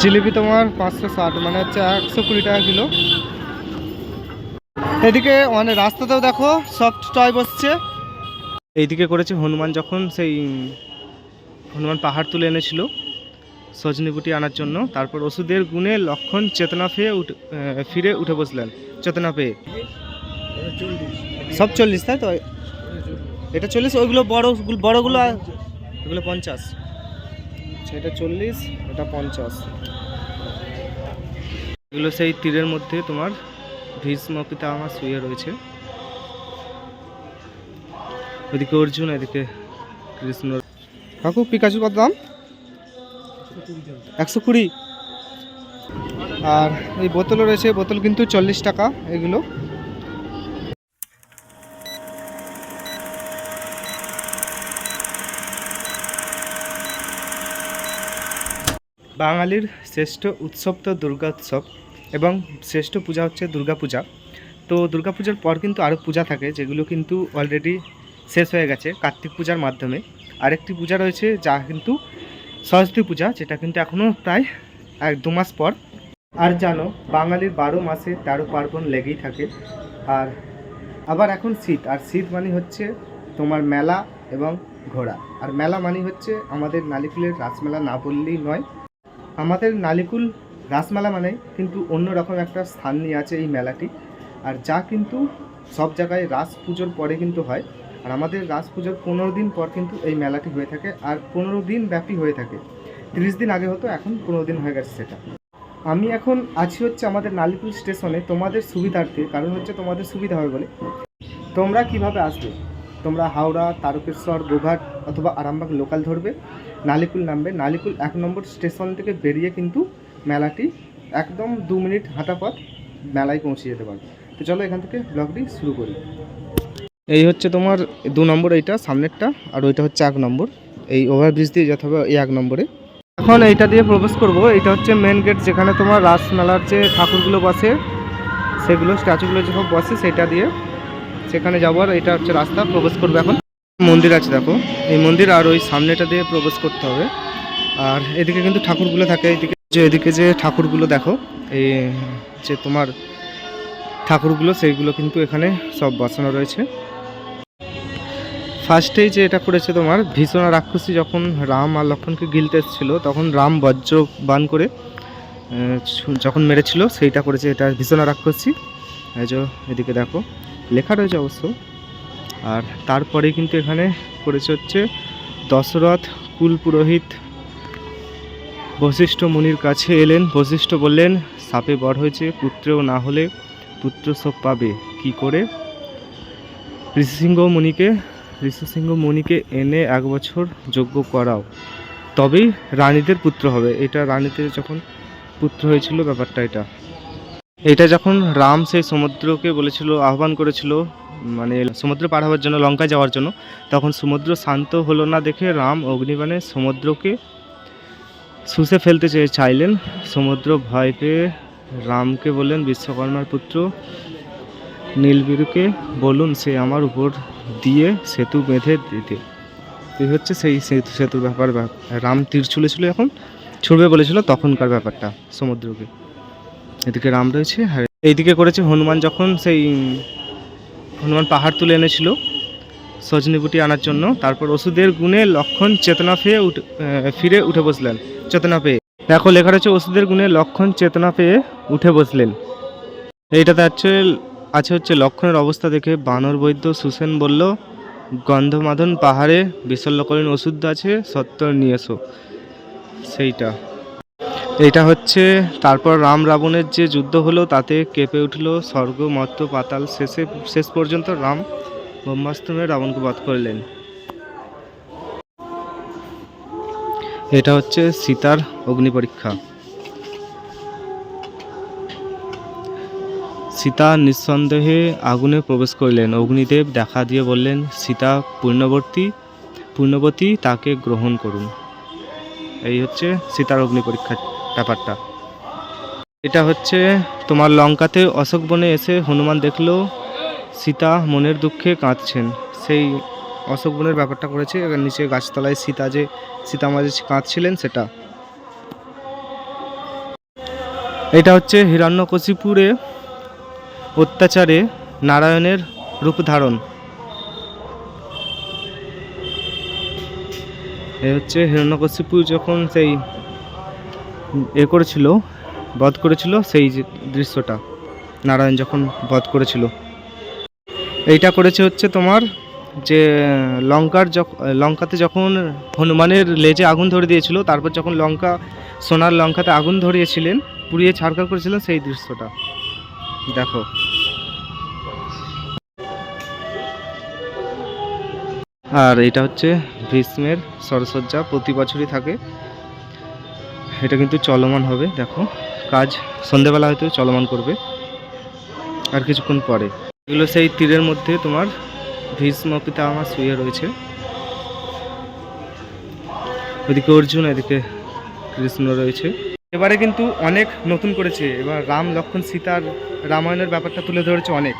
জিলিপি তোমার পাঁচশো ষাট মানে হচ্ছে একশো কুড়ি টাকা কিলো। এদিকে মানে রাস্তাতেও দেখো সফট টয় বসছে। এইদিকে করেছে হনুমান যখন সেই হনুমান পাহাড় তুলে এনেছিল সজনীবুটি আনার জন্য। তারপর ওষুধের গুণে লক্ষণ চেতনা পেয়ে উঠে ফিরে উঠে বসলেন। চেতনা পেয়ে। সব চল্লিশ, তাই তো? এটা চল্লিশ, ওইগুলো বড়, বড়গুলো, এগুলো পঞ্চাশ। আচ্ছা এটা চল্লিশ, এটা পঞ্চাশ। এগুলো সেই তীরের মধ্যে তোমার ভীষ্ম আমার শুয়ে রয়েছে। ওদিকে অর্জুন, এদিকে কৃষ্ণ। কাকু পিকাচু কত দাম? একশো কুড়ি। আর এই বোতলও রয়েছে, বোতল কিন্তু চল্লিশ টাকা, এগুলো। বাঙালির শ্রেষ্ঠ উৎসব তো দুর্গা উৎসব এবং শ্রেষ্ঠ পূজা হচ্ছে দুর্গা পূজা তো দুর্গা পূজার পর কিন্তু আরও পূজা থাকে, যেগুলো কিন্তু অলরেডি শেষ হয়ে গেছে কার্তিক পূজার মাধ্যমে। আরেকটি পূজা রয়েছে যা কিন্তু সরস্বতী পূজা, যেটা কিন্তু এখনও প্রায় এক দু মাস পর। আর জানো, বাঙালির বারো মাসে তেরো পার্বণ লেগেই থাকে। আর আবার এখন শীত, আর শীত মানে হচ্ছে তোমার মেলা এবং ঘোড়া। আর মেলা মানে হচ্ছে আমাদের নালিকুলের রাসমেলা না বললেই নয় আমাদের নালিকুল রাসমেলা মানে কিন্তু অন্যরকম একটা স্থান নিয়ে আছে এই মেলাটি। আর যা কিন্তু সব জায়গায় রাস পুজোর পরে কিন্তু হয়। আর আমাদের রাস পুজোর পনেরো দিন পর কিন্তু এই মেলাটি হয়ে থাকে আর পনেরো দিন ব্যাপী হয়ে থাকে। তিরিশ দিন আগে হতো, এখন পনেরো দিন হয়ে গেছে সেটা। আমি এখন আছি হচ্ছে আমাদের নালিকুল স্টেশনে তোমাদের সুবিধার্থে, কারণ হচ্ছে তোমাদের সুবিধা হবে বলে। তোমরা কীভাবে আসবে? তোমরা হাওড়া, তারকেশ্বর, গোঘাট অথবা আরামবাগ লোকাল ধরবে। নালিকুল নামবে। নালিকুল এক নম্বর স্টেশন থেকে বেরিয়ে কিন্তু মেলাটি একদম দু মিনিট হাঁটা পথ মেলায় পৌঁছে যেতে পারবে। তো চলো এখান থেকে ব্লগটি শুরু করি। এই হচ্ছে তোমার দু নম্বর, এইটা সামনেরটা, আর ওইটা হচ্ছে এক নম্বর। এই ওভারব্রিজ দিয়ে যেতে হবে এই এক নম্বরে। এখন এইটা দিয়ে প্রবেশ করব। এটা হচ্ছে মেন গেট যেখানে তোমার রাস মেলার যে ঠাকুরগুলো বসে, সেগুলো স্ট্যাচুগুলো যে সব বসে, সেটা দিয়ে সেখানে যাব। আর এটা হচ্ছে রাস্তা, প্রবেশ করবে এখন। মন্দির আছে দেখো। এই মন্দির আর ওই সামনেটা দিয়ে প্রবেশ করতে হবে। আর এদিকে কিন্তু ঠাকুরগুলো থাকে। এদিকে যে এদিকে যে ঠাকুরগুলো দেখো এই যে তোমার ঠাকুরগুলো, সেইগুলো কিন্তু এখানে সব বসানো রয়েছে। ফার্স্টেই যে এটা করেছে তোমার, ভীষণা রাক্ষসী যখন রাম আর লক্ষণকে গিলতে এসেছিল, তখন রাম বজ্র বান করে যখন মেরেছিল, সেইটা করেছে। এটা ভীষণা রাক্ষসী। এই যে এদিকে দেখো, লেখা রয়েছে অবশ্য। আর তারপরে কিন্তু এখানে করেছে হচ্ছে দশরথ কুল পুরোহিত। বশিষ্ঠ মুনির কাছে এলেন। বশিষ্ঠ বললেন, সাপে বড় হয়েছে, পুত্রেও না হলে পুত্র সব পাবে। কি করে? ঋষিসিংহ মুনিকে ঋষিসিংহ মুনিকে এনে এক বছর যজ্ঞ করাও। তবেই রানীদের পুত্র হবে। এটা রানীদের যখন পুত্র হয়েছিল, ব্যাপারটা এটা। এটা যখন রাম সেই সমুদ্রকে বলেছিল, আহ্বান করেছিল মানে সমুদ্র পার হওয়ার জন্য, লঙ্কায় যাওয়ার জন্য, তখন সমুদ্র শান্ত হলো না দেখে রাম অগ্নিবাণে সমুদ্রকে শুষে ফেলতে চেয়ে চাইলেন। সমুদ্র ভয় পেয়ে রামকে বললেন, বিশ্বকর্মার পুত্র, নীলবীরকে বলুন, সে আমার উপর দিয়ে সেতু বেঁধে দিতে। এই হচ্ছে সেই সেতু সেতুর ব্যাপার ব্যাপ- রাম তীর ছুলেছিল এখন, ছুড়বে বলেছিল তখনকার ব্যাপারটা সমুদ্রকে। এদিকে রাম রয়েছে, আর এইদিকে করেছে হনুমান, যখন সেই হনুমান পাহাড় তুলে এনেছিল সজনীবুটি আনার জন্য, তারপর ওষুধের গুণে লক্ষণ চেতনা পেয়ে ফিরে উঠে বসলেন, চেতনা পেয়ে। দেখো, লেখা রয়েছে, ওষুধের গুণে লক্ষণ চেতনা পেয়ে উঠে বসলেন। এইটাতে আছে আছে হচ্ছে লক্ষণের অবস্থা দেখে বানর বৈদ্য সুসেন বলল গন্ধমাদন পাহাড়ে বিশল্যকালীন ওষুধ আছে সত্য নিয়ে এসো সেইটা। এটা হচ্ছে, তারপর রাম রাবণের যে যুদ্ধ হলো, তাতে কেঁপে উঠল স্বর্গ মর্ত পাতাল। শেষে, শেষ পর্যন্ত রাম ব্রহ্মাস্ত্রমে রাবণকে বধ করলেন। এটা হচ্ছে সীতার অগ্নি পরীক্ষা। সীতা নিঃসন্দেহে আগুনে প্রবেশ করলেন। অগ্নিদেব দেখা দিয়ে বললেন, সীতা, পূর্ণবর্তী, পূর্ণবতী, তাকে গ্রহণ করুন। এই হচ্ছে সীতার অগ্নি পরীক্ষার ব্যাপারটা। এটা হচ্ছে, তোমার লঙ্কাতে অশোক বনে এসে হনুমান দেখল, সীতা মনের দুঃখে কাঁদছেন। সেই অশোক বনের ব্যাপারটা করেছে নিচে গাছতলায় সীতা যে, সীতা মাঝে কাঁদছিলেন সেটা। এটা হচ্ছে হিরণ্যকশিপুরে অত্যাচারে নারায়ণের রূপ ধারণ। এ হচ্ছে হিরণ্যকশিপু যখন সেই এ করেছিল, বধ করেছিল সেই দৃশ্যটা। নারায়ণ যখন বধ করেছিল। এইটা করেছে হচ্ছে তোমার যে লঙ্কার লঙ্কাতে যখন হনুমানের লেজে আগুন ধরে দিয়েছিল, তারপর যখন লঙ্কা, সোনার লঙ্কাতে আগুন ধরিয়েছিলেন, পুড়িয়ে ছাড়কার করেছিলেন সেই দৃশ্যটা। দেখো। আর এটা হচ্ছে ভীষ্মের সরসজ্জা, প্রতি বছরই থাকে। এটা কিন্তু চলমান হবে, দেখো। কাজ সন্ধেবেলা হয়তো চলমান করবে, আর কিছুক্ষণ পরে। এগুলো সেই তীরের মধ্যে তোমার ভীষ্ম আমার শুয়ে রয়েছে। ওদিকে অর্জুন, এদিকে কৃষ্ণ রয়েছে। এবারে কিন্তু অনেক নতুন করেছে। এবার রাম, লক্ষণ সীতার রামায়ণের ব্যাপারটা তুলে ধরেছে অনেক।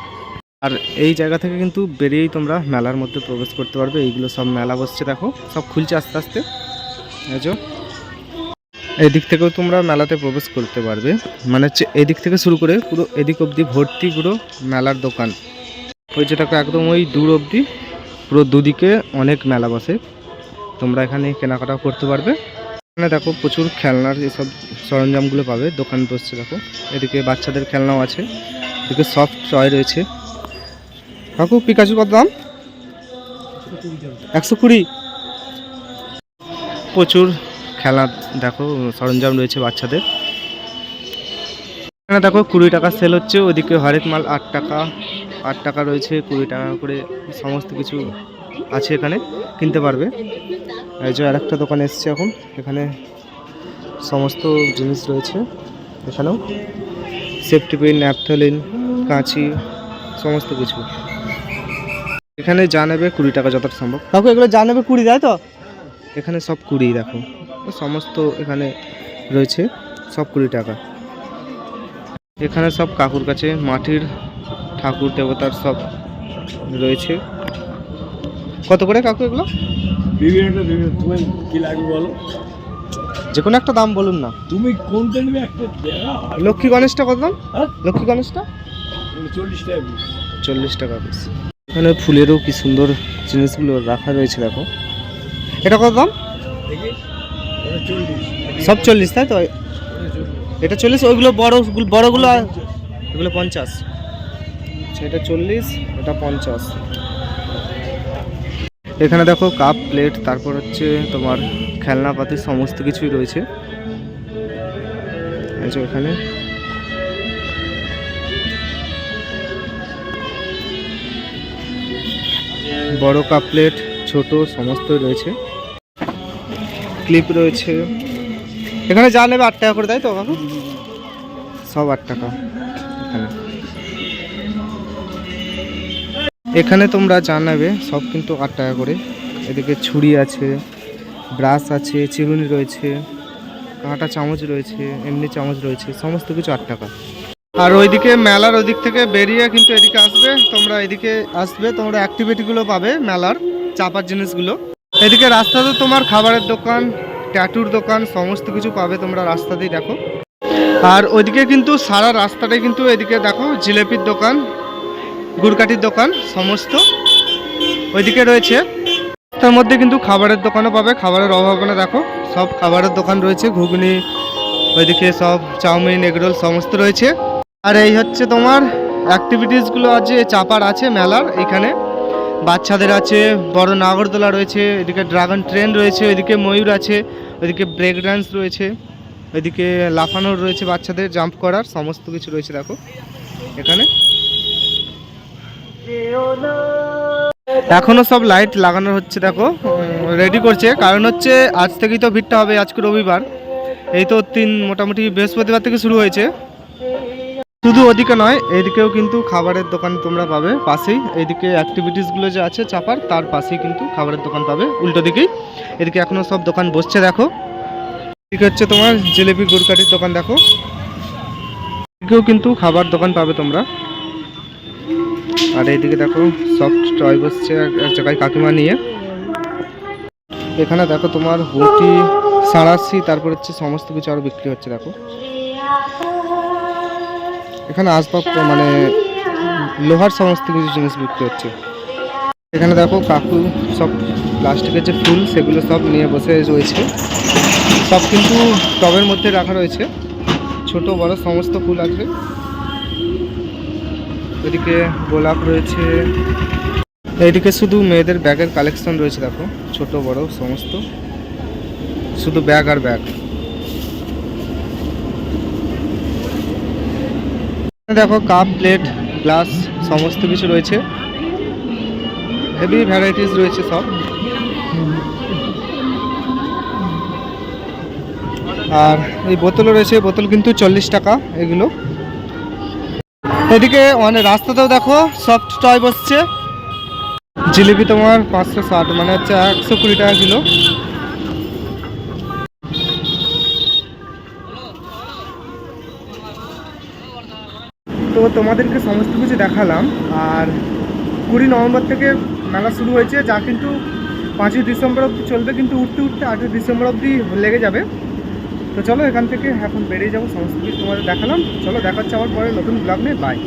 আর এই জায়গা থেকে কিন্তু বেরিয়েই তোমরা মেলার মধ্যে প্রবেশ করতে পারবে। এইগুলো সব মেলা বসছে, দেখো। সব খুলছে আস্তে আস্তে। বুঝছ এই দিক থেকেও তোমরা মেলাতে প্রবেশ করতে পারবে। মানে হচ্ছে এদিক থেকে শুরু করে পুরো এদিক অবধি ভর্তি পুরো মেলার দোকান। ওই যে দেখো একদম ওই দূর অবধি পুরো দুদিকে অনেক মেলা বসে। তোমরা এখানে কেনাকাটা করতে পারবে। এখানে দেখো প্রচুর খেলনার এসব সরঞ্জামগুলো পাবে, দোকান বসছে দেখো। এদিকে বাচ্চাদের খেলনাও আছে, এদিকে সফট টয় রয়েছে। কাকু পিকাচু কত দাম? একশো কুড়ি। প্রচুর খেলা দেখো সরঞ্জাম রয়েছে বাচ্চাদের। এখানে দেখো কুড়ি টাকা সেল হচ্ছে ওদিকে হরেক মাল আট টাকা আট টাকা রয়েছে কুড়ি টাকা করে সমস্ত কিছু আছে এখানে কিনতে পারবে। এই যে আরেকটা দোকান এসছে এখন এখানে সমস্ত জিনিস রয়েছে এখানেও সেফটি পিন ন্যাপথলিন কাঁচি সমস্ত কিছু। এখানে যা নেবে কুড়ি টাকা যতটা সম্ভব। কাকু এগুলো যা নেবে কুড়ি দেয় তো? এখানে সব কুড়ি দেখো। সমস্ত এখানে রয়েছে সব কুড়ি টাকা। এখানে সব কাকুর কাছে মাটির ঠাকুর দেবতার সব রয়েছে। কত করে কাকু এগুলো? বিভিন্ন বিভিন্ন তুমি কি লাগবে বলো? যে কোনো একটা দাম বলুন না। তুমি কোনটা নেবে একটা লক্ষ্মী গণেশটা কত দাম? হ্যাঁ? লক্ষ্মী গণেশটা? চল্লিশ টাকা চল্লিশ টাকা পিস এখানে ফুলেরও কি সুন্দর জিনিসগুলো রাখা রয়েছে দেখো। এটা কত দাম? দেখি। সব চল্লিশ তাই তো? এটা চল্লিশ ওইগুলো বড় বড়গুলো এগুলো পঞ্চাশ। আচ্ছা এটা চল্লিশ এটা পঞ্চাশ। এখানে দেখো কাপ প্লেট তারপর হচ্ছে তোমার খেলনাপাতি সমস্ত কিছুই রয়েছে। এখানে। বড় কাপ প্লেট ছোট সমস্তই রয়েছে। ক্লিপ রয়েছে। এখানে যা নেবে আট টাকা করে, তাই তো কাকু সব আট টাকা। এখানে। এখানে তোমরা যা নেবে, সব কিন্তু আট টাকা করে। এদিকে ছুরি আছে, ব্রাশ আছে, চিরুনি রয়েছে, কাঁটা চামচ রয়েছে, এমনি চামচ রয়েছে, সমস্ত কিছু আট টাকা। আর ওইদিকে মেলার ওইদিক থেকে বেরিয়ে কিন্তু এদিকে আসবে, তোমরা এদিকে আসবে, তোমরা অ্যাক্টিভিটিগুলো পাবে মেলার, চাপার জিনিসগুলো। এদিকে রাস্তাতে তোমার খাবারের দোকান ট্যাটুর দোকান, সমস্ত কিছু পাবে তোমরা রাস্তাতেই, দেখো। আর ওইদিকে কিন্তু সারা রাস্তাটাই কিন্তু এদিকে দেখো, জিলেপির দোকান, গুড়কাঠির দোকান, সমস্ত। ওইদিকে রয়েছে, তার মধ্যে কিন্তু খাবারের দোকানও পাবে, খাবারের অভাব না, দেখো। সব খাবারের দোকান রয়েছে, ঘুগনি, ওইদিকে সব চাউমিন, এগরোল, সমস্ত রয়েছে। আর এই হচ্ছে তোমার অ্যাক্টিভিটিসগুলো আছে, চাপার আছে, মেলার, এখানে। বাচ্চাদের আছে, বড় নাগরদোলা রয়েছে, এদিকে ড্রাগন ট্রেন রয়েছে ওইদিকে ময়ূর আছে ওইদিকে ব্রেক ডান্স রয়েছে ওইদিকে লাফানোর রয়েছে বাচ্চাদের, জাম্প করার, সমস্ত কিছু রয়েছে দেখো, এখানে। এখনও সব লাইট লাগানো হচ্ছে দেখো রেডি করছে, কারণ হচ্ছে আজ থেকেই তো ভিড়টা হবে, আজকে রবিবার, এই তো তিন, মোটামুটি বৃহস্পতিবার থেকে শুরু হয়েছে। শুধু ওদিকে নয়, এদিকেও কিন্তু খাবারের দোকান তোমরা পাবে। পাশেই এইদিকে অ্যাক্টিভিটিসগুলো যে আছে চাপার, তার পাশেই কিন্তু খাবারের দোকান পাবে। উল্টো দিকেই। এদিকে এখনও সব দোকান বসছে, দেখো। এদিকে হচ্ছে তোমার জিলেপি গুড়কাঠির দোকান, দেখো। এদিকেও কিন্তু খাবার দোকান পাবে তোমরা। আর এইদিকে দেখো সফট টয় বসছে এক- জায়গায় কাকিমা নিয়ে। এখানে দেখো তোমার বটি সাঁড়াশি, তারপর হচ্ছে সমস্ত কিছু আরও বিক্রি হচ্ছে, দেখো। এখানে আসবাব মানে লোহার সমস্ত কিছু জিনিস বিক্রি হচ্ছে। এখানে দেখো কাকু সব প্লাস্টিকের যে ফুল, সেগুলো সব নিয়ে বসে রয়েছে। সব কিন্তু টবের মধ্যে রাখা রয়েছে। ছোট, বড় সমস্ত ফুল আছে। এদিকে গোলাপ রয়েছে। এইদিকে শুধু মেয়েদের ব্যাগের কালেকশন রয়েছে দেখো। ছোট, বড়, সমস্ত। শুধু ব্যাগ আর ব্যাগ। দেখো কাপ প্লেট গ্লাস সমস্ত কিছু রয়েছে। হেভি ভ্যারাইটিস রয়েছে সব। আর এই বোতলও রয়েছে বোতল কিন্তু চল্লিশ টাকা এগুলো। এদিকে অনেক রাস্তাতেও দেখো সফট টয় বসছে। জিলিপি তোমার পাঁচশো ষাট মানে হচ্ছে একশো কুড়ি টাকা কিলো। তো তোমাদেরকে সমস্ত কিছু দেখালাম। আর কুড়ি নভেম্বর থেকে মেলা শুরু হয়েছে, যা কিন্তু পাঁচই ডিসেম্বর অবধি চলবে, কিন্তু উঠতে উঠতে আটই ডিসেম্বর অবধি লেগে যাবে। তো চলো এখান থেকে এখন বেরিয়ে যাব, সমস্ত কিছু তোমাদের দেখালাম। চলো দেখাচ্ছে আবার পরে নতুন ব্লগ নিয়ে বাই